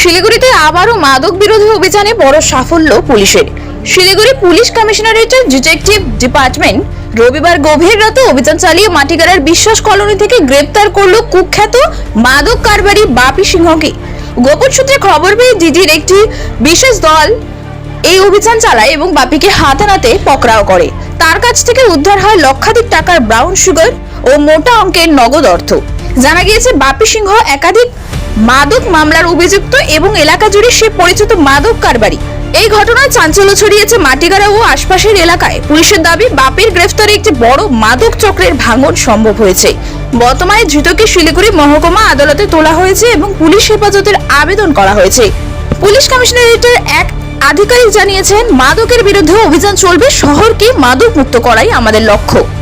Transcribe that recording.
শিলিগুড়িতে আবারও মাদক বিরোধী অভিযানে বড় সাফল্য পুলিশের। শিলিগুড়ি পুলিশ কমিশনারেটের ডিটেকটিভ ডিপার্টমেন্ট রবিবার গভীর রাতে অভিযান চালিয়ে মাটিগাড়ার বিশ্বাস কলোনি থেকে গ্রেপ্তার করল কুখ্যাত মাদক কারবারি বাপি সিংহকে। গোপন সূত্রে খবর পেয়ে ডিডির একটি বিশেষ দল এই অভিযান চালায় এবং বাপিকে হাতে নাতে পকড়াও করে। তার কাছ থেকে উদ্ধার হয় লক্ষাধিক টাকার ব্রাউন সুগার ও মোটা অঙ্কের নগদ অর্থ। জানা গিয়েছে, বাপি সিংহ একাধিক মাদক মামলার অভিযুক্ত এবং এলাকা জুড়ে সে পরিচিত মাদক কারবারি। এই ঘটনায় চাঞ্চল্য ছড়িয়েছে মাটিগাড়া ও আশপাশের এলাকায়। পুলিশের দাবি, বাপের গ্রেফতারে একটি বড় মাদক চক্রের ভাঙন সম্ভব হয়েছে। বর্তমানে ধৃতকে শিলিগুড়ি মহকুমা আদালতে তোলা হয়েছে এবং পুলিশ হেফাজতের আবেদন করা হয়েছে। পুলিশ কমিশনারেটের এক আধিকারিক জানিয়েছেন, মাদকের বিরুদ্ধে অভিযান চলবে, শহরকে মাদক মুক্ত করাই আমাদের লক্ষ্য।